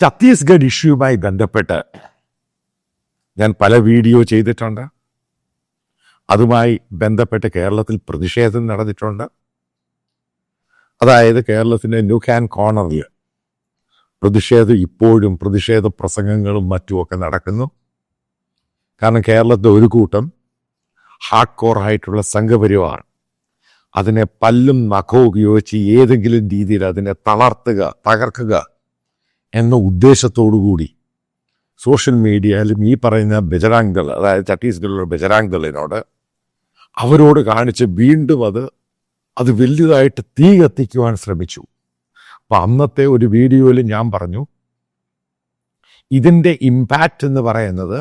ഛത്തീസ്ഗഡ് ഇഷ്യൂവുമായി ബന്ധപ്പെട്ട് ഞാൻ പല വീഡിയോ ചെയ്തിട്ടുണ്ട്. അതുമായി ബന്ധപ്പെട്ട് കേരളത്തിൽ പ്രതിഷേധം നടന്നിട്ടുണ്ട്. അതായത് കേരളത്തിന്റെ ന്യൂ ആൻഡ് കോർണറിൽ പ്രതിഷേധം ഇപ്പോഴും പ്രതിഷേധ പ്രസംഗങ്ങളും മറ്റുമൊക്കെ നടക്കുന്നു. കാരണം കേരളത്തിലെ ഒരു കൂട്ടം ഹാർഡ് കോർ ആയിട്ടുള്ള സംഘപരിവാർ അതിനെ പല്ലും നഖവും ഉപയോഗിച്ച് ഏതെങ്കിലും രീതിയിൽ അതിനെ തളർത്തുക തകർക്കുക എന്ന ഉദ്ദേശത്തോടു കൂടി സോഷ്യൽ മീഡിയയിലും ഈ പറയുന്ന ബജറാങ് ദൾ അതായത് ഛത്തീസ്ഗഡിലുള്ള ബജറാങ് ദളിനോട് അവരോട് കാണിച്ച് വീണ്ടും അത് അത് വലുതായിട്ട് തീ കത്തിക്കുവാൻ ശ്രമിച്ചു. അപ്പം അന്നത്തെ ഒരു വീഡിയോയിൽ ഞാൻ പറഞ്ഞു ഇതിന്റെ ഇമ്പാക്റ്റ് എന്ന് പറയുന്നത്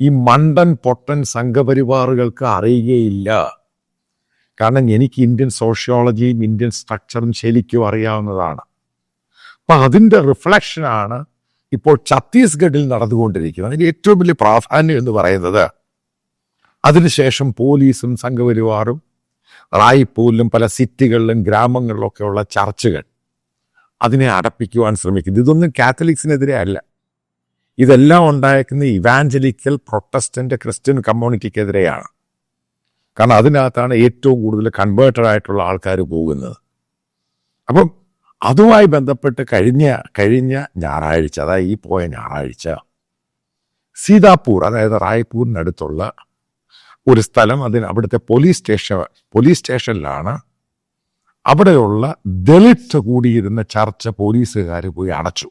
ഈ മണ്ടൻ പൊട്ടൻ സംഘപരിവാറുകൾക്ക് അറിയുകയില്ല. കാരണം എനിക്ക് ഇന്ത്യൻ സോഷ്യോളജിയും ഇന്ത്യൻ സ്ട്രക്ചറും ശരിക്കും അറിയാവുന്നതാണ്. അപ്പൊ അതിന്റെ റിഫ്ലക്ഷനാണ് ഇപ്പോൾ ഛത്തീസ്ഗഡിൽ നടന്നുകൊണ്ടിരിക്കുന്നത്. അതിന് ഏറ്റവും വലിയ പ്രാധാന്യം എന്ന് പറയുന്നത് അതിനുശേഷം പോലീസും സംഘപരിവാറും റായ്പൂരിലും പല സിറ്റികളിലും ഗ്രാമങ്ങളിലൊക്കെയുള്ള ചർച്ചുകൾ അതിനെ അടപ്പിക്കുവാൻ ശ്രമിക്കുന്നു. ഇതൊന്നും കാത്തലിക്സിനെതിരെ അല്ല. ഇതെല്ലാം ഉണ്ടായിരിക്കുന്ന ഇവാഞ്ചലിക്കൽ പ്രൊട്ടസ്റ്റന്റ് ക്രിസ്ത്യൻ കമ്മ്യൂണിറ്റിക്കെതിരെയാണ്. കാരണം അതിനകത്താണ് ഏറ്റവും കൂടുതൽ കൺവേർട്ടഡ് ആയിട്ടുള്ള ആൾക്കാർ പോകുന്നത്. അപ്പം അതുമായി ബന്ധപ്പെട്ട് കഴിഞ്ഞ കഴിഞ്ഞ ഞായറാഴ്ച അതായത് ഈ പോയ ഞായറാഴ്ച സീതാപൂർ അതായത് റായ്പൂരിനടുത്തുള്ള ഒരു സ്ഥലം അതിന് അവിടുത്തെ പോലീസ് സ്റ്റേഷൻ പോലീസ് സ്റ്റേഷനിലാണ്. അവിടെയുള്ള ദളിത് കൂടിയിരുന്ന ചർച്ച പോലീസുകാർ പോയി അടച്ചു.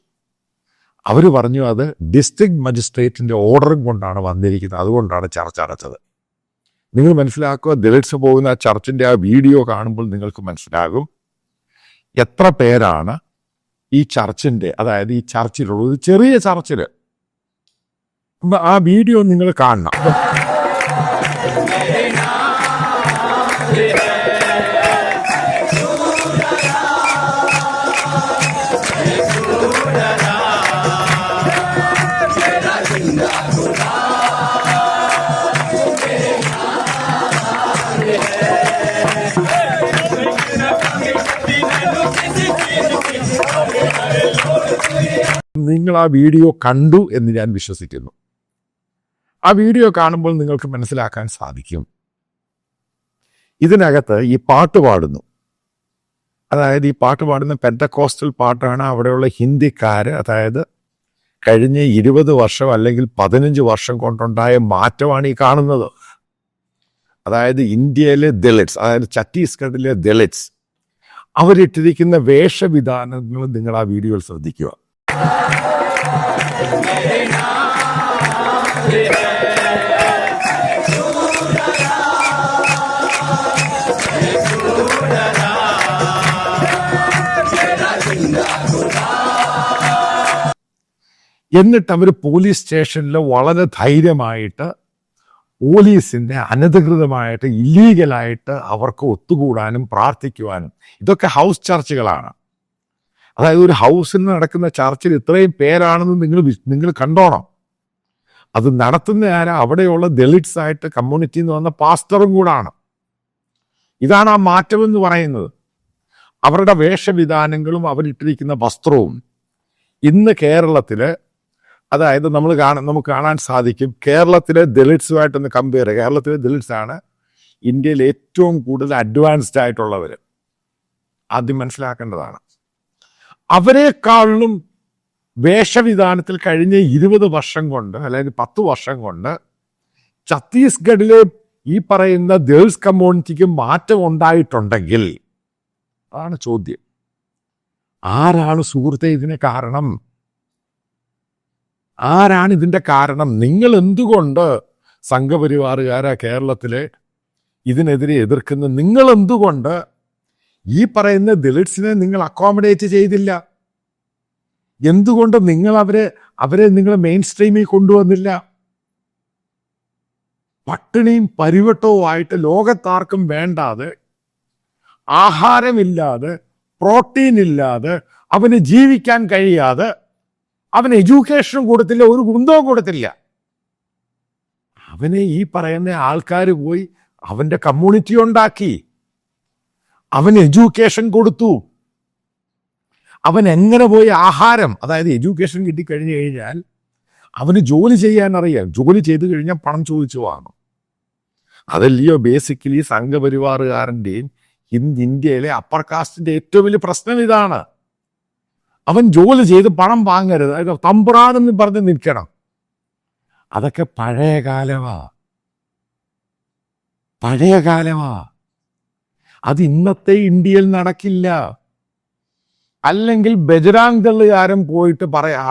അവർ പറഞ്ഞു അത് ഡിസ്ട്രിക്ട് മജിസ്ട്രേറ്റിന്റെ ഓർഡറും കൊണ്ടാണ് വന്നിരിക്കുന്നത് അതുകൊണ്ടാണ് ചർച്ച അടച്ചത്. നിങ്ങൾ മനസ്സിലാക്കുക ദളിത്സ് പോകുന്ന ആ ചർച്ചിന്റെ ആ വീഡിയോ കാണുമ്പോൾ നിങ്ങൾക്ക് മനസ്സിലാകും. എത്ര പേരാണ് ഈ ചർച്ചിന്റെ അതായത് ഈ ചർച്ചിലുള്ളത് ചെറിയ ചർച്ചിൽ ആ വീഡിയോ നിങ്ങൾ കാണണം. നിങ്ങൾ ആ വീഡിയോ കണ്ടു എന്ന് ഞാൻ വിശ്വസിക്കുന്നു. ആ വീഡിയോ കാണുമ്പോൾ നിങ്ങൾക്ക് മനസ്സിലാക്കാൻ സാധിക്കും. ഇതിനകത്ത് ഈ പാട്ട് പാടുന്നു. അതായത് ഈ പാട്ട് പാടുന്ന പെന്റക്കോസ്റ്റൽ പാട്ടാണ് അവിടെയുള്ള ഹിന്ദിക്കാർ അതായത് കഴിഞ്ഞ ഇരുപത് വർഷം അല്ലെങ്കിൽ പതിനഞ്ച് വർഷം കൊണ്ടുണ്ടായ മാറ്റമാണ് ഈ കാണുന്നത്. അതായത് ഇന്ത്യയിലെ ദളിറ്റ്സ് അതായത് ഛത്തീസ്ഗഡിലെ ദളിറ്റ്സ് അവരിട്ടിരിക്കുന്ന വേഷവിധാനങ്ങൾ നിങ്ങൾ ആ വീഡിയോയിൽ ശ്രദ്ധിക്കുക. എന്നിട്ട് അവർ പോലീസ് സ്റ്റേഷനിൽ വളരെ ധൈര്യമായിട്ട് പോലീസിന്റെ അനധികൃതമായിട്ട് ഇല്ലീഗലായിട്ട് അവർക്ക് ഒത്തുകൂടാനും പ്രാർത്ഥിക്കുവാനും. ഇതൊക്കെ ഹൗസ് ചർച്ചുകളാണ്. അതായത് ഒരു ഹൗസിൽ നടക്കുന്ന ചർച്ചിൽ ഇത്രയും പേരാണെന്ന് നിങ്ങൾ നിങ്ങൾ കണ്ടോണം. അത് നടത്തുന്ന ആരാ? അവിടെയുള്ള ദളിറ്റ്സ് ആയിട്ട് കമ്മ്യൂണിറ്റി എന്ന് വന്ന പാസ്റ്ററും കൂടാണ്. ഇതാണ് ആ മാറ്റം എന്ന് പറയുന്നത്. അവരുടെ വേഷവിധാനങ്ങളും അവരിട്ടിരിക്കുന്ന വസ്ത്രവും ഇന്ന് കേരളത്തിൽ അതായത് നമ്മൾ കാണാൻ നമുക്ക് കാണാൻ സാധിക്കും കേരളത്തിലെ ദളിറ്റ്സുമായിട്ടൊന്ന് കമ്പയർ ചെയ്യുക. കേരളത്തിലെ ദളിറ്റ്സ് ആണ് ഇന്ത്യയിൽ ഏറ്റവും കൂടുതൽ അഡ്വാൻസ്ഡ് ആയിട്ടുള്ളവർ ആദ്യം മനസ്സിലാക്കേണ്ടതാണ്. അവരെക്കാളിലും വേഷവിധാനത്തിൽ കഴിഞ്ഞ ഇരുപത് വർഷം കൊണ്ട് അല്ലെങ്കിൽ പത്ത് വർഷം കൊണ്ട് ഛത്തീസ്ഗഡിലെ ഈ പറയുന്ന ഗേൾസ് കമ്മ്യൂണിറ്റിക്ക് മാറ്റം ഉണ്ടായിട്ടുണ്ടെങ്കിൽ അതാണ് ചോദ്യം. ആരാണ് സുഹൃത്തെ ഇതിന് കാരണം? ആരാണ് ഇതിന്റെ കാരണം? നിങ്ങൾ എന്തുകൊണ്ട് സംഘപരിവാറുകാരാ കേരളത്തിലെ ഇതിനെതിരെ എതിർക്കുന്ന നിങ്ങൾ എന്തുകൊണ്ട് ഈ പറയുന്ന ദളിറ്റ്സിനെ നിങ്ങൾ അക്കോമഡേറ്റ് ചെയ്തില്ല. എന്തുകൊണ്ട് നിങ്ങൾ അവരെ അവരെ നിങ്ങൾ മെയിൻ സ്ട്രീമിൽ കൊണ്ടുവന്നില്ല. പട്ടിണിയും പരിവട്ടവും ആയിട്ട് ലോകത്താർക്കും വേണ്ടാതെ ആഹാരമില്ലാതെ പ്രോട്ടീൻ ഇല്ലാതെ അവന് ജീവിക്കാൻ കഴിയാതെ അവന് എഡ്യൂക്കേഷൻ കൊടുത്തില്ല ഒരു കുന്തവും കൊടുത്തില്ല. അവനെ ഈ പറയുന്ന ആൾക്കാർ പോയി അവന്റെ കമ്മ്യൂണിറ്റി ഉണ്ടാക്കി. അവന് എഡ്യൂക്കേഷൻ കൊടുത്തു. അവൻ എങ്ങനെ പോയി ആഹാരം? അതായത് എഡ്യൂക്കേഷൻ കിട്ടിക്കഴിഞ്ഞു കഴിഞ്ഞാൽ അവന് ജോലി ചെയ്യാൻ അറിയാം ജോലി ചെയ്തു കഴിഞ്ഞാൽ പണം ചോദിച്ചു വാങ്ങും അതല്ലയോ ബേസിക്കലി സംഘപരിവാറുകാരന്റെയും ഇന്ന് ഇന്ത്യയിലെ അപ്പർ കാസ്റ്റിന്റെ ഏറ്റവും വലിയ പ്രശ്നം ഇതാണ്. അവൻ ജോലി ചെയ്ത് പണം വാങ്ങരുത്. തമ്പ്രാണെന്ന് പറഞ്ഞ് നിൽക്കണം. അതൊക്കെ പഴയ കാലമാ പഴയ കാലമാ അത് ഇന്നത്തെ ഇന്ത്യയിൽ നടക്കില്ല. അല്ലെങ്കിൽ ബജറാങ് ദളുകാരൻ പോയിട്ട് പറയാ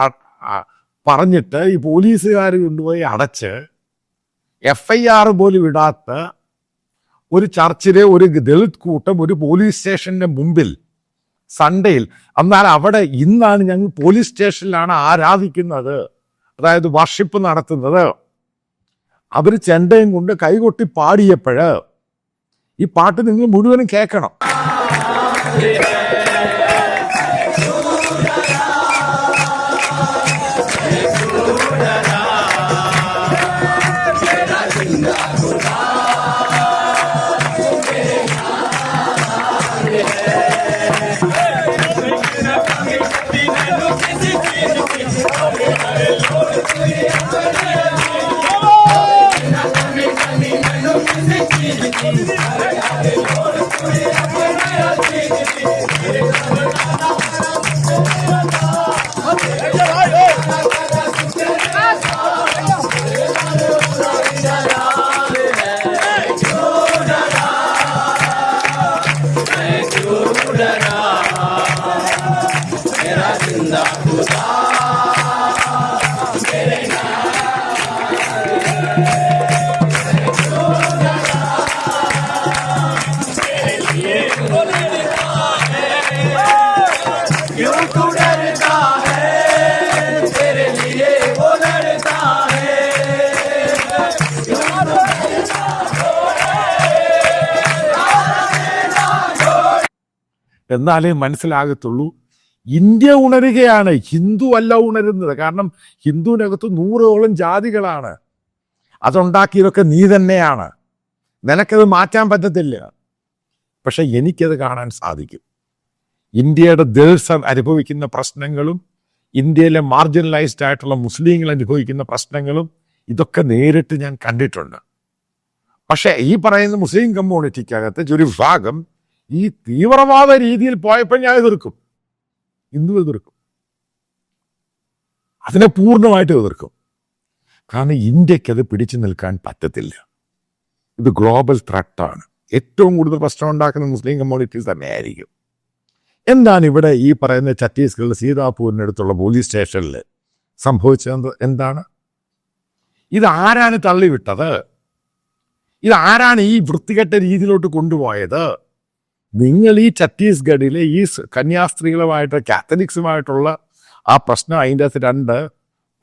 പറഞ്ഞിട്ട് ഈ പോലീസുകാർ കൊണ്ടുപോയി അടച്ച് എഫ് ഐ ആർ പോലും ഇടാത്ത ഒരു ചർച്ചിലെ ഒരു ദളിത് കൂട്ടം ഒരു പോലീസ് സ്റ്റേഷന്റെ മുമ്പിൽ സൺഡേയിൽ. എന്നാൽ അവിടെ ഇന്നാണ് ഞങ്ങൾ പോലീസ് സ്റ്റേഷനിലാണ് ആരാധിക്കുന്നത്. അതായത് വർഷിപ്പ് നടത്തുന്നത്. അവർ ചെണ്ടയും കൊണ്ട് കൈകൊട്ടി പാടിയപ്പോഴ് ഈ പാട്ട് നിങ്ങൾ മുഴുവനും കേൾക്കണം. എന്നാലേ മനസ്സിലാകത്തുള്ളൂ. ഇന്ത്യ ഉണരുകയാണ് ഹിന്ദു അല്ല ഉണരുന്നത്. കാരണം ഹിന്ദുവിനകത്ത് നൂറോളം ജാതികളാണ്. അതുണ്ടാക്കിയതൊക്കെ നീ തന്നെയാണ്. നിനക്കത് മാറ്റാൻ പറ്റത്തില്ല. പക്ഷെ എനിക്കത് കാണാൻ സാധിക്കും. ഇന്ത്യയുടെ ദിവസം അനുഭവിക്കുന്ന പ്രശ്നങ്ങളും ഇന്ത്യയിലെ മാർജിനലൈസ്ഡ് ആയിട്ടുള്ള മുസ്ലിങ്ങൾ അനുഭവിക്കുന്ന പ്രശ്നങ്ങളും ഇതൊക്കെ നേരിട്ട് ഞാൻ കണ്ടിട്ടുണ്ട്. പക്ഷേ ഈ പറയുന്ന മുസ്ലിം കമ്മ്യൂണിറ്റിക്കകത്ത് ഒരു വിഭാഗം ഈ തീവ്രവാദ രീതിയിൽ പോയപ്പോൾ ഞാൻ എതിർക്കും. ഇന്നും എതിർക്കും. അതിനെ പൂർണമായിട്ട് എതിർക്കും. കാരണം ഇന്ത്യയ്ക്ക് അത് പിടിച്ചു നിൽക്കാൻ പറ്റത്തില്ല. ഇത് ഗ്ലോബൽ ത്രട്ടാണ്. ഏറ്റവും കൂടുതൽ പ്രശ്നം ഉണ്ടാക്കുന്ന മുസ്ലിം കമ്മ്യൂണിറ്റീസ് തന്നെയായിരിക്കും. എന്താണ് ഇവിടെ ഈ പറയുന്ന ഛത്തീസ്ഗഡിൽ സീതാപൂരിനടുത്തുള്ള പോലീസ് സ്റ്റേഷനിൽ സംഭവിച്ചത് എന്താണ്? ഇത് ആരാണ് തള്ളിവിട്ടത്? ഇത് ആരാണ് ഈ വൃത്തികെട്ട രീതിയിലോട്ട് കൊണ്ടുപോയത്? നിങ്ങൾ ഈ ഛത്തീസ്ഗഡിലെ ഈ കന്യാസ്ത്രീകളുമായിട്ട് കാത്തലിക്സുമായിട്ടുള്ള ആ പ്രശ്നം അതിന്റെ അകത്ത് രണ്ട്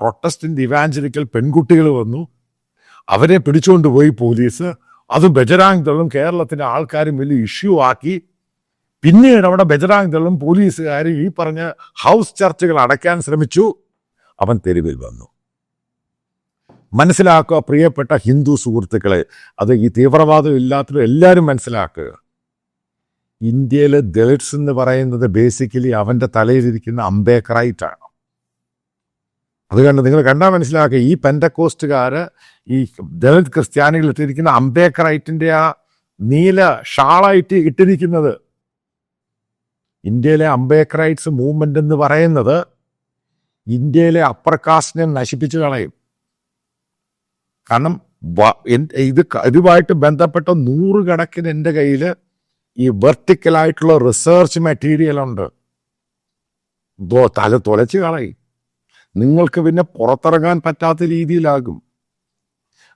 പ്രൊട്ടസ്റ്റന്റ് ഇവാഞ്ചലിക്കൽ പെൺകുട്ടികൾ വന്നു. അവരെ പിടിച്ചുകൊണ്ട് പോയി പോലീസ് അതും ബജറാങ് ദളും കേരളത്തിലെ ആൾക്കാരും വലിയ ഇഷ്യൂ ആക്കി. പിന്നീട് അവിടെ ബജറാങ് ദളും പോലീസുകാരും ഈ പറഞ്ഞ ഹൗസ് ചർച്ചുകൾ അടയ്ക്കാൻ ശ്രമിച്ചു. അവൻ തെരുവിൽ വന്നു. മനസ്സിലാക്കുക പ്രിയപ്പെട്ട ഹിന്ദു സുഹൃത്തുക്കളെ അത് ഈ തീവ്രവാദം ഇല്ലാത്തത് എല്ലാവരും മനസ്സിലാക്കുക. ഇന്ത്യയിലെ ദളിറ്റ്സ് എന്ന് പറയുന്നത് ബേസിക്കലി അവന്റെ തലയിലിരിക്കുന്ന അംബേക്കറൈറ്റാണ് അത് കണ്ട് നിങ്ങൾ കണ്ടാൽ മനസ്സിലാക്കുക ഈ പെന്റക്കോസ്റ്റുകാർ ഈ ദളിത് ക്രിസ്ത്യാനികൾ ഇട്ടിരിക്കുന്ന അംബേക്കറൈറ്റിന്റെ ആ നീല ഷാളായിട്ട് ഇട്ടിരിക്കുന്നത്. ഇന്ത്യയിലെ അംബേക്കറൈറ്റ്സ് മൂവ്മെന്റ് എന്ന് പറയുന്നത് ഇന്ത്യയിലെ അപ്പർ കാസ്റ്റിനെ നശിപ്പിച്ചു കളയും. കാരണം ഇത് ഇതുമായിട്ട് ബന്ധപ്പെട്ട നൂറുകണക്കിന് എന്റെ കയ്യിൽ ഈ വെർട്ടിക്കലായിട്ടുള്ള റിസർച്ച് മെറ്റീരിയൽ ഉണ്ട്. തല തുലച്ച് കളയും. നിങ്ങൾക്ക് പിന്നെ പുറത്തിറങ്ങാൻ പറ്റാത്ത രീതിയിലാകും.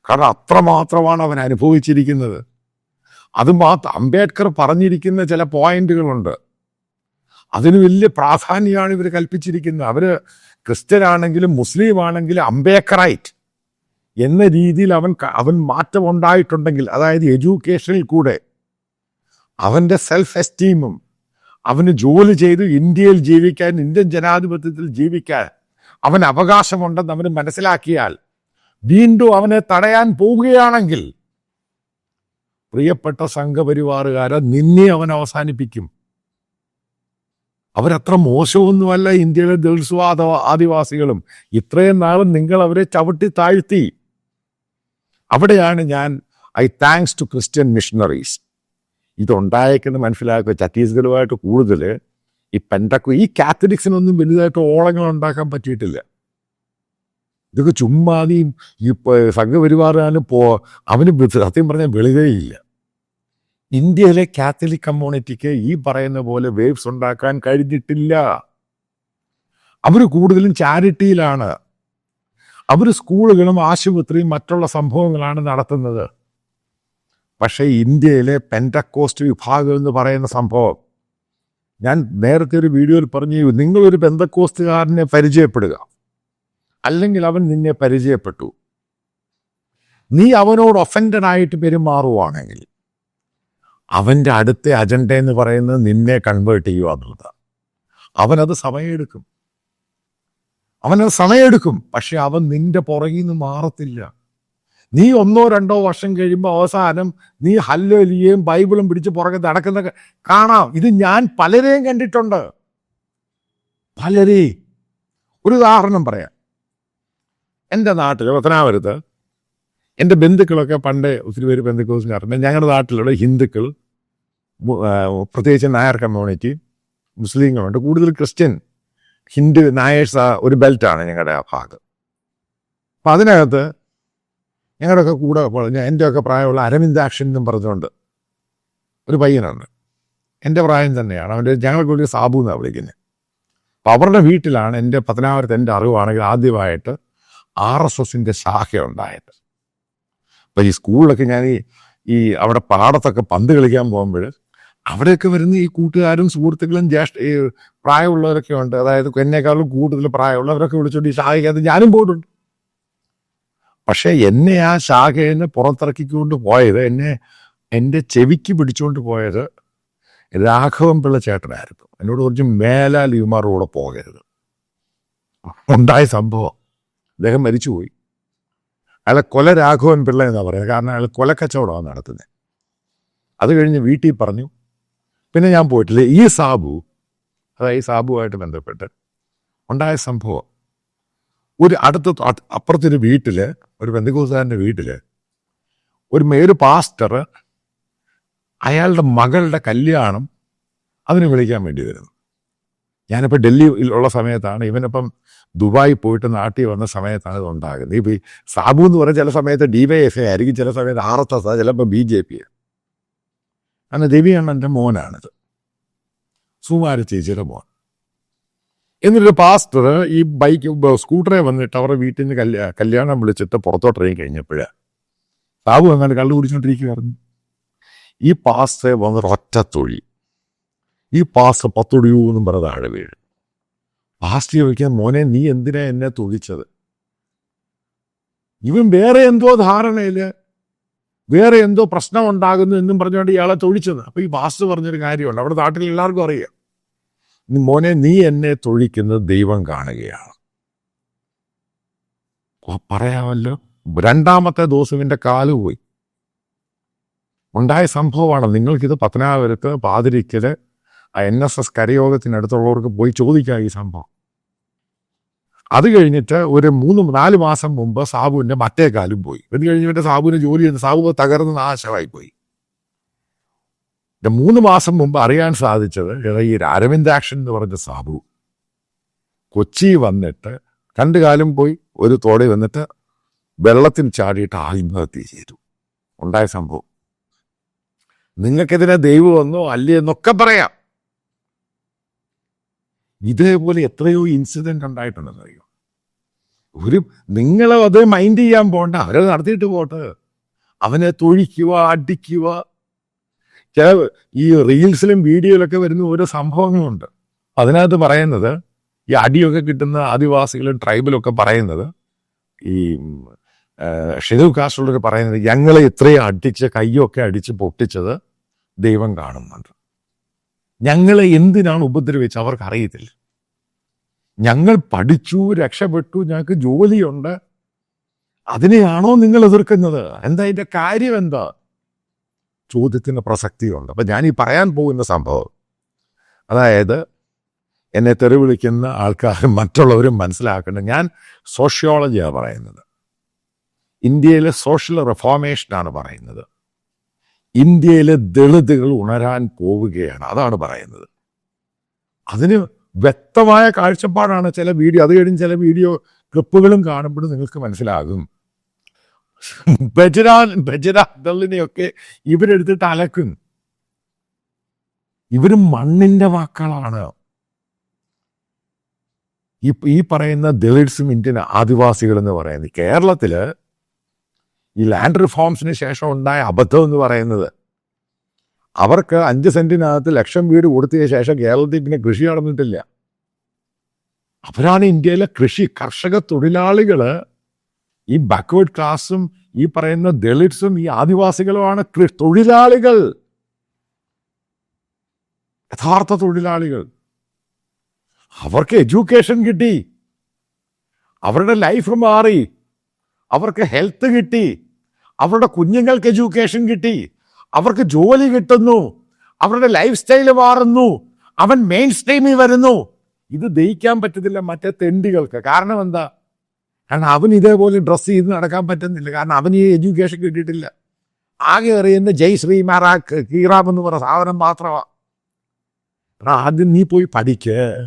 കാരണം അത്രമാത്രമാണ് അവൻ അനുഭവിച്ചിരിക്കുന്നത്. അത് മാത്രം അംബേദ്കർ പറഞ്ഞിരിക്കുന്ന ചില പോയിന്റുകളുണ്ട്. അതിന് വലിയ പ്രാധാന്യമാണ് ഇവർ കൽപ്പിച്ചിരിക്കുന്നത്. അവർ ക്രിസ്ത്യനാണെങ്കിലും മുസ്ലിം ആണെങ്കിലും അംബേക്കറായിട്ട് എന്ന രീതിയിൽ അവൻ അവൻ മാറ്റം ഉണ്ടായിട്ടുണ്ടെങ്കിൽ അതായത് എഡ്യൂക്കേഷനിൽ കൂടെ അവന്റെ സെൽഫ് എസ്റ്റീമും അവന് ജോലി ചെയ്ത് ഇന്ത്യയിൽ ജീവിക്കാൻ ഇന്ത്യൻ ജനാധിപത്യത്തിൽ ജീവിക്കാൻ അവൻ അവകാശമുണ്ടെന്ന് അവന് മനസ്സിലാക്കിയാൽ വീണ്ടും അവനെ തടയാൻ പോവുകയാണെങ്കിൽ പ്രിയപ്പെട്ട സംഘപരിവാറുകാരെ നിന്നെ അവൻ അവസാനിപ്പിക്കും. അവരത്ര മോശമൊന്നുമല്ല ഇന്ത്യയിലെ ദളിത്സ്വാദ ആദിവാസികളും. ഇത്രയും നാളും നിങ്ങൾ അവരെ ചവിട്ടി താഴ്ത്തി. അവിടെയാണ് ഞാൻ I thanks to Christian missionaries ഇതുണ്ടായേക്കെന്ന് മനസ്സിലാക്കുക ഛത്തീസ്ഗഡുമായിട്ട് കൂടുതൽ ഈ പെൻഡക്കു ഈ കാത്തലിക്സിനൊന്നും വലുതായിട്ട് ഓളങ്ങൾ ഉണ്ടാക്കാൻ പറ്റിയിട്ടില്ല. ഇതൊക്കെ ചുമ്മാതിയും ഈ സംഘപരിവാറാനും പോ അവന് സത്യം പറഞ്ഞാൽ വെളിതേയില്ല ഇന്ത്യയിലെ കാത്തലിക് കമ്മ്യൂണിറ്റിക്ക് ഈ പറയുന്ന പോലെ വേവ്സ് ഉണ്ടാക്കാൻ കഴിഞ്ഞിട്ടില്ല. അവർ കൂടുതലും ചാരിറ്റിയിലാണ്. അവർ സ്കൂളുകളും ആശുപത്രിയും മറ്റുള്ള സംഭവങ്ങളാണ് നടത്തുന്നത്. പക്ഷേ ഇന്ത്യയിലെ പെന്റക്കോസ്റ്റ് വിഭാഗം എന്ന് പറയുന്ന സംഭവം ഞാൻ നേരത്തെ ഒരു വീഡിയോയിൽ പറഞ്ഞു നിങ്ങളൊരു ബന്ധക്കോസ്തുകാരനെ പരിചയപ്പെടുക. അല്ലെങ്കിൽ അവൻ നിന്നെ പരിചയപ്പെട്ടു. നീ അവനോട് ഒഫൻഡഡ് ആയിട്ട് പെരുമാറുവാണെങ്കിൽ അവന്റെ അടുത്ത അജണ്ട എന്ന് പറയുന്നത് നിന്നെ കൺവേർട്ട് ചെയ്യുക എന്നുള്ളതാണ്. അവനത് സമയമെടുക്കും. അവനത് സമയമെടുക്കും. പക്ഷെ അവൻ നിന്റെ പുറകിൽ നിന്ന് മാറത്തില്ല. നീ ഒന്നോ രണ്ടോ വർഷം കഴിയുമ്പോൾ അവസാനം നീ ഹല്ലോലിയും ബൈബിളും പിടിച്ച് പുറകെ നടക്കുന്ന കാണാം. ഇത് ഞാൻ പലരെയും കണ്ടിട്ടുണ്ട്. പലരെ ഒരു ഉദാഹരണം പറയാം. എന്റെ നാട്ടിൽ പത്തനാപുരത്ത് എന്റെ ബന്ധുക്കളൊക്കെ പണ്ട് ഒത്തിരി പേര് ബന്ധുക്കോസുകാരുണ്ട്. ഞങ്ങളുടെ നാട്ടിലുള്ള ഹിന്ദുക്കൾ പ്രത്യേകിച്ച് നായർ കമ്മ്യൂണിറ്റി മുസ്ലിങ്ങളുണ്ട്. കൂടുതൽ ക്രിസ്ത്യൻ ഹിന്ദു നായേഴ്സ് ഒരു ബെൽറ്റാണ് ഞങ്ങളുടെ ആ ഭാഗം. അപ്പം അതിനകത്ത് ഞങ്ങളുടെയൊക്കെ കൂടെ പറഞ്ഞ എന്റെയൊക്കെ പ്രായമുള്ള അരവിന്ദാക്ഷൻ എന്നും പറഞ്ഞുകൊണ്ട് ഒരു പയ്യനാണ് എന്റെ പ്രായം തന്നെയാണ്. അവന്റെ ഞങ്ങൾക്ക് ഒരു സാബു എന്നാണ് വിളിക്കുന്നത് അപ്പോൾ അവരുടെ വീട്ടിലാണ് എന്റെ പത്തനാപുരത്ത് എന്റെ അറിവാണെങ്കിൽ ആദ്യമായിട്ട് ആർ എസ് എസിന്റെ ശാഖ ഉണ്ടായത്. അപ്പം ഈ സ്കൂളിലൊക്കെ ഞാൻ ഈ ഈ അവിടെ പാടത്തൊക്കെ പന്ത് കളിക്കാൻ പോകുമ്പോൾ അവിടെയൊക്കെ വരുന്ന ഈ കൂട്ടുകാരും സുഹൃത്തുക്കളും ജ്യേഷ്ഠ ഈ പ്രായമുള്ളവരൊക്കെ ഉണ്ട്. അതായത് എന്നെക്കാളും കൂടുതൽ പ്രായമുള്ളവരൊക്കെ വിളിച്ചോണ്ട് ഈ ശാഖയ്ക്കകത്ത് ഞാനും പോയിട്ടുണ്ട്. പക്ഷേ എന്നെ ആ ശാഖയിൽ നിന്ന് പുറത്തിറക്കിക്കൊണ്ട് പോയത് എന്നെ എന്റെ ചെവിക്ക് പിടിച്ചുകൊണ്ട് പോയത് രാഘവൻ പിള്ള ചേട്ടനായിരുന്നു. എന്നോട് കുറച്ച് മേലാൽ ഇവമാരുടെ പോകരുത്. ഉണ്ടായ സംഭവം. അദ്ദേഹം മരിച്ചുപോയി. അയാളെ കൊല രാഘവൻ പിള്ള എന്നാണ് പറയുന്നത്. കാരണം അയാൾ കൊലക്കച്ചവടമാണ് നടത്തുന്നത്. അത് കഴിഞ്ഞ് വീട്ടിൽ പറഞ്ഞു പിന്നെ ഞാൻ പോയിട്ടില്ല. ഈ സാബു അതായത് സാബുവായിട്ട് ബന്ധപ്പെട്ട് ഉണ്ടായ സംഭവം. ഒരു അടുത്ത അപ്പുറത്തൊരു വീട്ടിൽ ഒരു ബന്ധുക്കൂസാരന്റെ വീട്ടിൽ ഒരു മേരു പാസ്റ്റർ അയാളുടെ മകളുടെ കല്യാണം അതിന് വിളിക്കാൻ വേണ്ടി വരുന്നു. ഞാനിപ്പോൾ ഡൽഹിയിൽ ഉള്ള സമയത്താണ് ഇവനിപ്പം ദുബായി പോയിട്ട് നാട്ടിൽ വന്ന സമയത്താണ് ഇത് ഉണ്ടാകുന്നത്. ഈ സാബു എന്ന് പറഞ്ഞാൽ ചില സമയത്ത് ഡി വൈ എഫ് ഐ ആയിരിക്കും ചില സമയത്ത് ആർ എസ് എസ് ചിലപ്പോൾ ബി ജെ പി അങ്ങനെ രവിയണ്ണന്റെ മോനാണിത്. സുമാര ചേച്ചിയുടെ മോൻ. എന്നിട്ട് പാസ്റ്റർ ഈ ബൈക്ക് സ്കൂട്ടറെ വന്നിട്ട് അവരുടെ വീട്ടിൽ നിന്ന് കല്യാ കല്യാണം വിളിച്ചിട്ട് പുറത്തോട്ട് ഇറങ്ങി കഴിഞ്ഞപ്പോഴ് സാബു വന്നാൽ കള്ളു കുടിച്ചോണ്ടിരിക്കുകയായിരുന്നു ഈ പാസ്റ്ററെ വന്നൊരു തൊഴി. ഈ പാസ്റ്റർ പത്തൊടിയൂ എന്നും പറഞ്ഞ താഴെ വീഴും. പാസ്റ്റർ ചോദിക്കാൻ മോനെ നീ എന്തിനാ എന്നെ തൊഴിച്ചത്? ഇവൻ വേറെ എന്തോ ധാരണയിൽ വേറെ എന്തോ പ്രശ്നം ഉണ്ടാകുന്നു എന്നും പറഞ്ഞുകൊണ്ട് ഇയാളെ തൊഴിച്ചത് അപ്പൊ ഈ പാസ്റ്റർ പറഞ്ഞൊരു കാര്യമുണ്ട്. അവിടെ നാട്ടിൽ എല്ലാവർക്കും അറിയാം. "നീ മോനെ നീ എന്നെ തൊഴിക്കുന്ന ദൈവം കാണുകയാണ്. പറയാമല്ലോ? രണ്ടാമത്തെ ദിവസം ഇവന്റെ കാൽ പോയി. ഉണ്ടായ സംഭവമാണ് നിങ്ങൾക്കിത് പത്തനാപുരത്ത് പാതിരിക്കൽ എൻ എസ് എസ് കരയോഗത്തിനടുത്തുള്ളവർക്ക് പോയി ചോദിക്കാം ഈ സംഭവം. അത് കഴിഞ്ഞിട്ട് ഒരു മൂന്ന് നാല് മാസം മുമ്പ് സാബുവിന്റെ മറ്റേ കാലും പോയി. ഇത് കഴിഞ്ഞിട്ട് സാബുവിന് ജോലി ചെയ്യുന്ന സാബു തകർന്ന് നാശമായി പോയി. മൂന്ന് മാസം മുമ്പ് അറിയാൻ സാധിച്ചത് ഈ അരവിന്ദാക്ഷൻ എന്ന് പറഞ്ഞ സാബു. കൊച്ചി വന്നിട്ട് രണ്ട് കാലം പോയി ഒരു തോടി വന്നിട്ട് വെള്ളത്തിൽ ചാടിയിട്ട് ആത്മഹത്യ ചെയ്തു ഉണ്ടായ സംഭവം. നിങ്ങൾക്കെതിരെ ദൈവം വന്നോ അല്ലേ എന്നൊക്കെ പറയാം. ഇതേപോലെ എത്രയോ ഇൻസിഡന്റ് ഉണ്ടായിട്ടുണ്ടെന്ന് അറിയോ? ഒരു നിങ്ങൾ അത് മൈൻഡ് ചെയ്യാൻ പോകണ്ട അവരത് നടത്തിയിട്ട് പോട്ടെ. അവനെ തൊഴിക്കുക അടിക്കുക ചില ഈ റീൽസിലും വീഡിയോയിലൊക്കെ വരുന്ന ഓരോ സംഭവങ്ങളുണ്ട്. അതിനകത്ത് പറയുന്നത് ഈ അടിയൊക്കെ കിട്ടുന്ന ആദിവാസികളും ട്രൈബലും ഒക്കെ പറയുന്നത് ഈ ഷിതു കാസ്റ്റുള്ളവർ പറയുന്നത് ഞങ്ങളെ ഇത്രയും അടിച്ച് കയ്യൊക്കെ അടിച്ച് പൊട്ടിച്ചത് ദൈവം കാണുന്നുണ്ട്. ഞങ്ങളെ എന്തിനാണ് ഉപദ്രവിച്ച് അവർക്ക് അറിയത്തില്ല ഞങ്ങൾ പഠിച്ചു രക്ഷപ്പെട്ടു ഞങ്ങൾക്ക് ജോലിയുണ്ട്. അതിനെയാണോ നിങ്ങൾ എതിർക്കുന്നത്? എന്താ അതിന്റെ കാര്യം എന്താ? ചോദ്യത്തിന് പ്രസക്തിയുണ്ട്. അപ്പം ഞാൻ ഈ പറയാൻ പോകുന്ന സംഭവം അതായത് എന്നെ തെറി വിളിക്കുന്ന ആൾക്കാർ മറ്റുള്ളവരും മനസ്സിലാക്കേണ്ടത് ഞാൻ സോഷ്യോളജിയാണ് പറയുന്നത്. ഇന്ത്യയിലെ സോഷ്യൽ റിഫോർമേഷനാണ് പറയുന്നത്. ഇന്ത്യയിലെ ദളിതുകൾ ഉണരാൻ പോവുകയാണ് അതാണ് പറയുന്നത്. അതിന് വ്യക്തമായ കാഴ്ചപ്പാടാണ് ചില വീഡിയോ അത് കഴിഞ്ഞ് ചില വീഡിയോ ക്ലിപ്പുകളും കാണുമ്പോഴും നിങ്ങൾക്ക് മനസ്സിലാകും. ബജരാൻ ബജരാ ഇവരെടുത്തിട്ട് അലക്കും ഇവർ മണ്ണിന്റെ വാക്കുകളാണ്. ഈ ഈ പറയുന്ന ദളിറ്റ്സും ഇന്ത്യൻ ആദിവാസികൾ എന്ന് പറയുന്നത് കേരളത്തിൽ ഈ ലാൻഡ് റിഫോംസിന് ശേഷം ഉണ്ടായ അബദ്ധം എന്ന് പറയുന്നത് അവർക്ക് അഞ്ച് സെന്റിനകത്ത് ലക്ഷം വീട് കൊടുത്തതിന് ശേഷം കേരളത്തിൽ പിന്നെ കൃഷി നടന്നിട്ടില്ല. അവരാണ് ഇന്ത്യയിലെ കൃഷി കർഷക തൊഴിലാളികൾ ഈ ബാക്ക്വേർഡ് ക്ലാസ്സും ഈ പറയുന്ന ദളിറ്റ്സും ഈ ആദിവാസികളുമാണ് തൊഴിലാളികൾ. യഥാർത്ഥ തൊഴിലാളികൾ. അവർക്ക് എഡ്യൂക്കേഷൻ കിട്ടി. അവരുടെ ലൈഫ് മാറി. അവർക്ക് ഹെൽത്ത് കിട്ടി. അവരുടെ കുഞ്ഞുങ്ങൾക്ക് എഡ്യൂക്കേഷൻ കിട്ടി. അവർക്ക് ജോലി കിട്ടുന്നു. അവരുടെ ലൈഫ് സ്റ്റൈൽ മാറുന്നു. അവൻ മെയിൻ സ്ട്രീമിൽ വരുന്നു. ഇത് ദഹിക്കാൻ പറ്റത്തില്ല മറ്റേ തെണ്ടികൾക്ക്. കാരണം എന്താ? കാരണം അവൻ ഇതേപോലെ ഡ്രസ്സ് ചെയ്ത് നടക്കാൻ പറ്റുന്നില്ല. കാരണം അവന് ഈ എഡ്യൂക്കേഷൻ കിട്ടിയിട്ടില്ല ആകെ അറിയുന്ന ജയ് ശ്രീമാറാ കീറാം എന്ന് പറഞ്ഞ സാധനം മാത്രമാണ് ആദ്യം നീ പോയി പഠിക്ക്.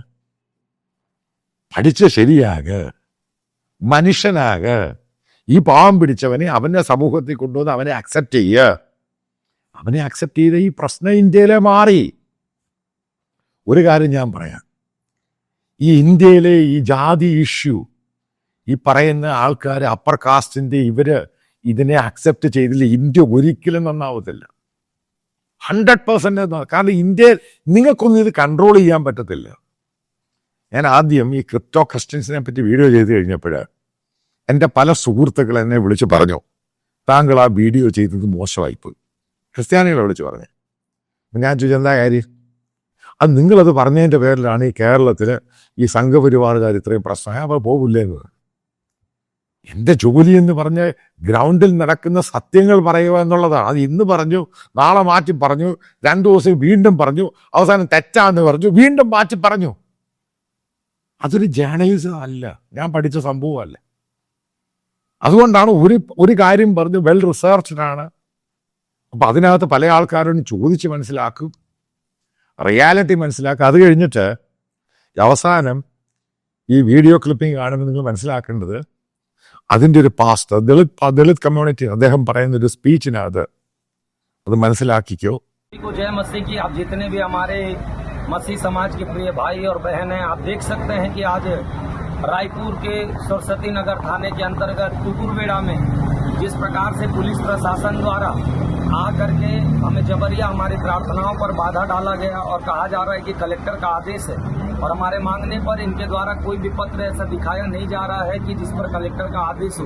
പഠിച്ച് ശരിയാക. മനുഷ്യനാക. ഈ പാവം പിടിച്ചവനെ അവന്റെ സമൂഹത്തിൽ കൊണ്ടുവന്ന് അവനെ അക്സെപ്റ്റ് ചെയ്യുക അവനെ അക്സെപ്റ്റ് ചെയ്ത ഈ പ്രശ്നം ഇന്ത്യയിലെ മാറി. ഒരു കാര്യം ഞാൻ പറയാം. ഈ ഇന്ത്യയിലെ ഈ ജാതി ഇഷ്യൂ ഈ പറയുന്ന ആൾക്കാർ അപ്പർ കാസ്റ്റിന്റെ ഇവർ ഇതിനെ അക്സെപ്റ്റ് ചെയ്തില്ല. ഇന്ത്യ ഒരിക്കലും നന്നാവത്തില്ല. ഹൺഡ്രഡ് പെർസെന്റ് കാരണം ഇന്ത്യയിൽ നിങ്ങൾക്കൊന്നും ഇത് കൺട്രോൾ ചെയ്യാൻ പറ്റത്തില്ല. ഞാൻ ആദ്യം ഈ ക്രിപ്റ്റോ ക്രിസ്ത്യൻസിനെ പറ്റി വീഡിയോ ചെയ്ത് കഴിഞ്ഞപ്പോൾ എന്റെ പല സുഹൃത്തുക്കൾ എന്നെ വിളിച്ച് പറഞ്ഞു താങ്കൾ ആ വീഡിയോ ചെയ്തത് മോശമായിപ്പോയി ക്രിസ്ത്യാനികളെ വിളിച്ച് പറഞ്ഞു. ഞാൻ ചോദിച്ചു എന്താ കാര്യം? അത് നിങ്ങളത് പറഞ്ഞതിന്റെ പേരിലാണ് ഈ കേരളത്തിൽ ഈ സംഘപരിവാറുകാർ ഇത്രയും പ്രശ്നം. അപ്പോൾ പോകില്ലേ എന്ന് എന്റെ ജോലി എന്ന് പറഞ്ഞ് ഗ്രൗണ്ടിൽ നടക്കുന്ന സത്യങ്ങൾ പറയുക എന്നുള്ളതാണ്. അത് ഇന്ന് പറഞ്ഞു നാളെ മാറ്റി പറഞ്ഞു രണ്ടു ദിവസം വീണ്ടും പറഞ്ഞു അവസാനം തെറ്റാന്ന് പറഞ്ഞു വീണ്ടും മാറ്റി പറഞ്ഞു. അതൊരു ജേർണലിസം അല്ല. ഞാൻ പഠിച്ച സംഭവമല്ല അതുകൊണ്ടാണ് ഒരു ഒരു കാര്യം പറഞ്ഞ് വെൽ റിസർച്ച്ഡാണ്. അപ്പൊ അതിനകത്ത് പല ആൾക്കാരോടും ചോദിച്ച് മനസ്സിലാക്കും. റിയാലിറ്റി മനസ്സിലാക്കുക അത് കഴിഞ്ഞിട്ട് അവസാനം ഈ വീഡിയോ ക്ലിപ്പിംഗ് കാണുമ്പോൾ നിങ്ങൾ മനസ്സിലാക്കേണ്ടത് അതിൻ്റെ ഒരു പാസ്റ്റ് ദളിത് ദളിത് കമ്മ്യൂണിറ്റി അദ്ദേഹം പറയുന്ന ഒരു സ്പീച്ചിനകത്ത് അത് മനസ്സിലാക്കിക്കോ को जय मसीह की आप जितने भी हमारे मसीह समाज के प्रिय भाई और बहन हैं आप देख सकते हैं कि आज रायपुर के सरस्वती नगर थाने के अंतर्गत कुकुरबेड़ा में जिस प्रकार से पुलिस प्रशासन द्वारा आ करके हमें जबरिया हमारी प्रार्थनाओं पर बाधा डाला गया और कहा जा रहा है कि कलेक्टर का आदेश है और हमारे मांगने पर इनके द्वारा कोई भी पत्र ऐसा दिखाया नहीं जा रहा है कि जिस पर कलेक्टर का आदेश हो।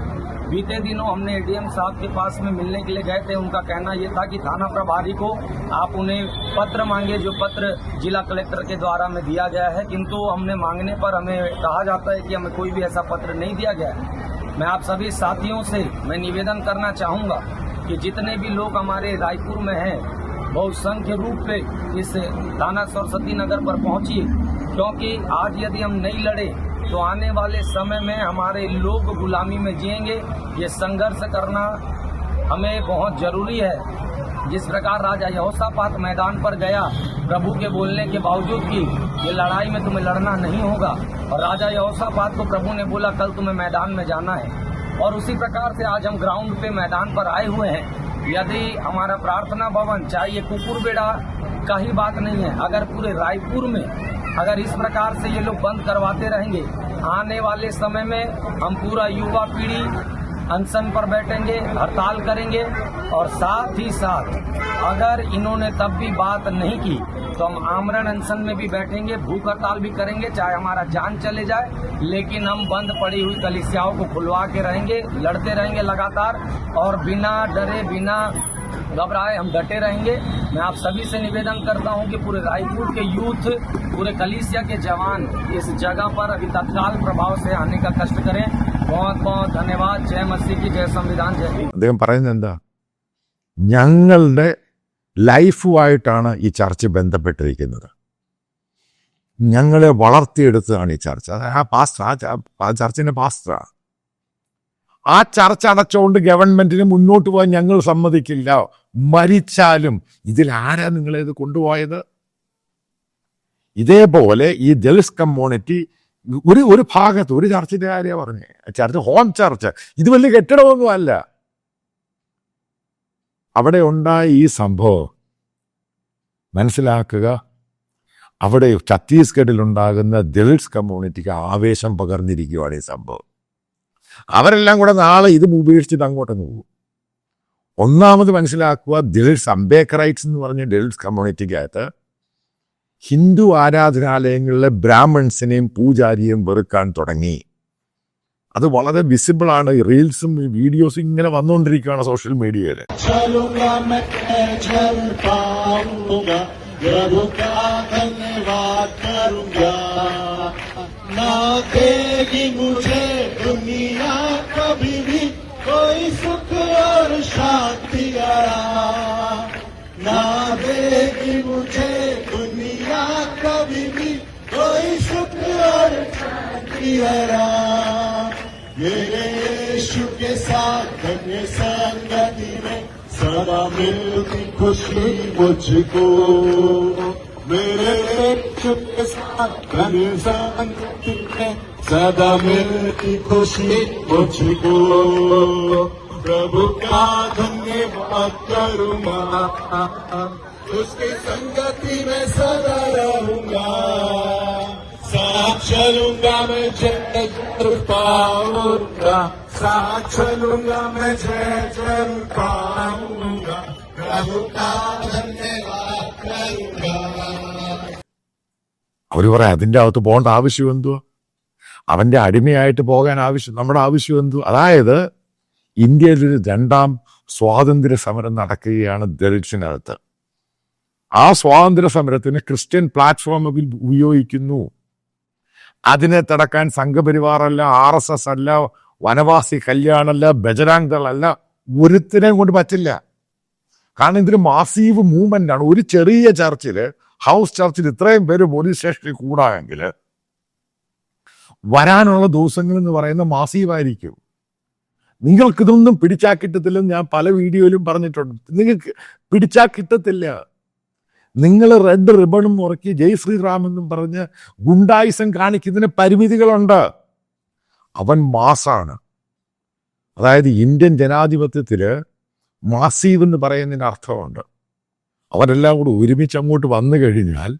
बीते दिनों हमने एडीएम साहब के पास में मिलने के लिए गए थे। उनका कहना यह था कि थाना प्रभारी को आप उन्हें पत्र मांगे, जो पत्र जिला कलेक्टर के द्वारा में दिया गया है। किंतु हमने मांगने पर हमें कहा जाता है कि हमें कोई भी ऐसा पत्र नहीं दिया गया है। मैं आप सभी साथियों से मैं निवेदन करना चाहूँगा कि जितने भी लोग हमारे रायपुर में हैं, बहुसंख्य रूप पे इस थाना सरस्वती नगर पर पहुंचिए। क्योंकि आज यदि हम नहीं लड़े तो आने वाले समय में हमारे लोग गुलामी में जिएँगे। ये संघर्ष करना हमें बहुत ज़रूरी है। जिस प्रकार राजा यहोशापात मैदान पर गया, प्रभु के बोलने के बावजूद कि ये लड़ाई में तुम्हें लड़ना नहीं होगा। और राजा यहोशापात को प्रभु ने बोला, कल तुम्हें मैदान में जाना है। और उसी प्रकार से आज हम ग्राउंड पे मैदान पर आए हुए हैं। यदि हमारा प्रार्थना भवन, चाहे ये कुकुर बेड़ा का ही बात नहीं है, अगर पूरे रायपुर में अगर इस प्रकार से ये लोग बंद करवाते रहेंगे, आने वाले समय में हम पूरा युवा पीढ़ी अनशन पर बैठेंगे, हड़ताल करेंगे और साथ ही साथ अगर इन्होंने तब भी बात नहीं की तो हम आमरण अनशन में भी बैठेंगे, भूख हड़ताल भी करेंगे, चाहे हमारा जान चले जाए, लेकिन हम बंद पड़ी हुई कलिसियाओं को खुलवा के रहेंगे, लड़ते रहेंगे लगातार और बिना डरे, बिना घबराए हम डटे रहेंगे मैं आप सभी से निवेदन करता हूं कि पूरे रायपुर के यूथ पूरे कलिसिया के जवान इस जगह पर अभी तत्काल प्रभाव से आने का कष्ट करें बहुत बहुत धन्यवाद जय मसीह की जय संविधान जय भीम അദ്ദേഹം പറയുന്നത് എന്താ ഞങ്ങളുടെ ലൈഫുമായിട്ടാണ് ഈ ചർച്ച ബന്ധപ്പെട്ടിരിക്കുന്നത് ഞങ്ങളെ വളർത്തിയെടുത്തതാണ് ഈ ചർച്ച അത് ആ പാസ്റ്റർ ആ ച- ആ ചർച്ചിന്റെ പാസ്റ്ററാണ് ആ ചർച്ച അടച്ചുകൊണ്ട് ഗവൺമെന്റിന് മുന്നോട്ട് പോകാൻ ഞങ്ങൾ സമ്മതിക്കില്ല. മരിച്ചാലും ഇതിൽ ആരാ നിങ്ങളെ ഇത് കൊണ്ടുപോയത്? ഇതേപോലെ ഈ ദളിസ് കമ്മ്യൂണിറ്റി ഒരു ഒരു ഭാഗത്ത് ഒരു ചർച്ചിന്റെ കാര്യമാണ് പറഞ്ഞേ. Church home church. ഇത് വലിയ കെട്ടിടമൊന്നും അല്ല. അവിടെ ഉണ്ടായ ഈ സംഭവം മനസ്സിലാക്കുക. അവിടെ ഛത്തീസ്ഗഡിൽ ഉണ്ടാകുന്ന ദളിത് കമ്മ്യൂണിറ്റിക്ക് ആവേശം പകർന്നിരിക്കുകയാണ് ഈ സംഭവം. അവരെല്ലാം കൂടെ നാളെ ഇത് ഉപേക്ഷിച്ചിട്ട് അങ്ങോട്ടങ്ങ് പോകും. ഒന്നാമത് മനസ്സിലാക്കുക ദളിറ്റ്സ് അംബേക്കറൈറ്റ്സ് എന്ന് പറഞ്ഞ ദളിറ്റ്സ് കമ്മ്യൂണിറ്റിക്കകത്ത് ഹിന്ദു ആരാധനാലയങ്ങളിലെ ബ്രാഹ്മൺസിനെയും പൂജാരിയെയും വെറുക്കാൻ തുടങ്ങി. അത് വളരെ വിസിബിളാണ് റീൽസും വീഡിയോസും ഇങ്ങനെ വന്നുകൊണ്ടിരിക്കുകയാണ് സോഷ്യൽ മീഡിയയിൽ देगी मुझे दुनिया कभी भी कोई सुख और शांति आराम ना देगी मुझे दुनिया कभी भी कोई सुख और शांति आराम मेरे यीशु के साथ धन्य संगति में सदा मिलती खुशी मुझको मेरे यीशु के साथ धन्य संगति में सदा मिलती खुशी मुझको प्रभु का धन्यवाद करूँगा उसकी संगति में सदा रहूँगा साथ चलूँगा मैं जय जय पाऊँगा साथ चलूँगा मैं जय जय पाऊँगा प्रभु का धन्यवाद करूँगा। അവർ പറയാം അതിന്റെ അകത്ത് പോകേണ്ട ആവശ്യം എന്തുവാ? അവന്റെ അടിമയായിട്ട് പോകാൻ ആവശ്യം നമ്മുടെ ആവശ്യം എന്തു അതായത് ഇന്ത്യയിലൊരു രണ്ടാം സ്വാതന്ത്ര്യ സമരം നടക്കുകയാണ് ദളിറ്റ്സിനകത്ത് ആ സ്വാതന്ത്ര്യ സമരത്തിന് ക്രിസ്ത്യൻ പ്ലാറ്റ്ഫോമുകൾ ഉപയോഗിക്കുന്നു. അതിനെ തടക്കാൻ സംഘപരിവാറല്ല ആർ എസ് എസ് അല്ല വനവാസി കല്യാണല്ല ബജരാംഗ് ദൾ അല്ല ഒരുത്തിനെയും കൊണ്ട് പറ്റില്ല. കാരണം ഇതൊരു മാസീവ് മൂവ്മെന്റ് ആണ്. ഒരു ചെറിയ ചർച്ചിൽ ഹൗസ് ചർച്ചിൽ ഇത്രയും പേര് പോലീസ് സ്റ്റേഷനിൽ കൂടാമെങ്കിൽ വരാനുള്ള ദിവസങ്ങൾ എന്ന് പറയുന്ന മാസീവായിരിക്കും. നിങ്ങൾക്കിതൊന്നും പിടിച്ചാ കിട്ടത്തില്ലെന്ന് ഞാൻ പല വീഡിയോയിലും പറഞ്ഞിട്ടുണ്ട്. നിങ്ങൾക്ക് പിടിച്ചാ കിട്ടത്തില്ല. നിങ്ങൾ റെഡ് റിബണും മുറക്കി ജയ് ശ്രീറാം എന്നും പറഞ്ഞ് ഗുണ്ടായുസം കാണിക്കുന്നതിന് പരിമിതികളുണ്ട്. അവൻ മാസാണ്. അതായത് ഇന്ത്യൻ ജനാധിപത്യത്തിൽ മാസീവ് എന്ന് പറയുന്നതിന് അർത്ഥമുണ്ട്. അവരെല്ലാം കൂടി ഒരുമിച്ച് അങ്ങോട്ട് വന്നു കഴിഞ്ഞാൽ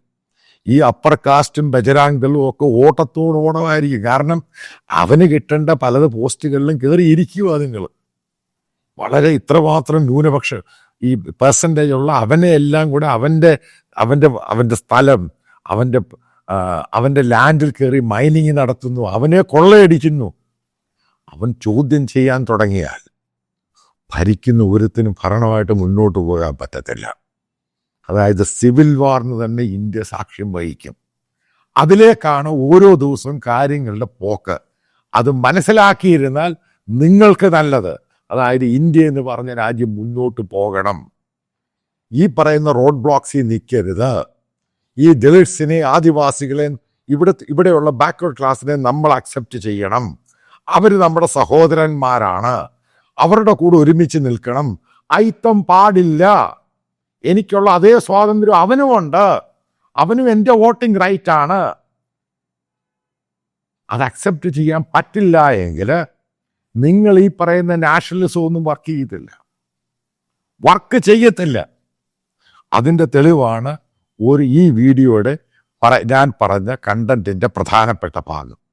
ഈ അപ്പർ കാസ്റ്റും ബജരാങ്കളും ഒക്കെ ഓട്ടത്തോട് ഓണമായിരിക്കും. കാരണം അവന് കിട്ടേണ്ട പലത് പോസ്റ്റുകളിലും കയറിയിരിക്കുക നിങ്ങൾ വളരെ ഇത്രമാത്രം ന്യൂനപക്ഷം ഈ പെർസെന്റേജ് ഉള്ള അവനെ എല്ലാം കൂടെ അവന്റെ അവന്റെ അവന്റെ സ്ഥലം അവന്റെ അവന്റെ ലാൻഡിൽ കയറി മൈനിങ് നടത്തുന്നു അവനെ കൊള്ളയടിക്കുന്നു. അവൻ ചോദ്യം ചെയ്യാൻ തുടങ്ങിയാൽ ഭരിക്കുന്ന ഒരുത്തിനും ഭരണമായിട്ട് മുന്നോട്ട് പോകാൻ പറ്റത്തില്ല. അതായത് സിവിൽ വാറിന് തന്നെ ഇന്ത്യ സാക്ഷ്യം വഹിക്കും. അതിലേക്കാണ് ഓരോ ദിവസവും കാര്യങ്ങളുടെ പോക്ക്. അത് മനസ്സിലാക്കിയിരുന്നാൽ നിങ്ങൾക്ക് നല്ലത്. അതായത് ഇന്ത്യ എന്ന് പറഞ്ഞ രാജ്യം മുന്നോട്ട് പോകണം. ഈ പറയുന്ന റോഡ് ബ്ലോക്സിൽ നിൽക്കരുത്. ഈ ദളിറ്റ്സിനെ ആദിവാസികളെ ഇവിടെ ഇവിടെയുള്ള ബാക്ക്വേർഡ് ക്ലാസ്സിനെ നമ്മൾ അക്സെപ്റ്റ് ചെയ്യണം. അവർ നമ്മുടെ സഹോദരന്മാരാണ്. അവരുടെ കൂടെ ഒരുമിച്ച് നിൽക്കണം. ഐത്തം പാടില്ല. എനിക്കുള്ള അതേ സ്വാതന്ത്ര്യം അവനുമുണ്ട്. അവനും എന്റെ വോട്ടിംഗ് റൈറ്റ് ആണ് അത് അക്സെപ്റ്റ് ചെയ്യാൻ പറ്റില്ല എങ്കിൽ നിങ്ങൾ ഈ പറയുന്ന നാഷണലിസം ഒന്നും വർക്ക് ചെയ്യത്തില്ല. വർക്ക് ചെയ്യത്തില്ല. അതിന്റെ തെളിവാണ് ഒരു ഈ വീഡിയോയുടെ ഞാൻ പറഞ്ഞ കണ്ടന്റിന്റെ പ്രധാനപ്പെട്ട ഭാഗം.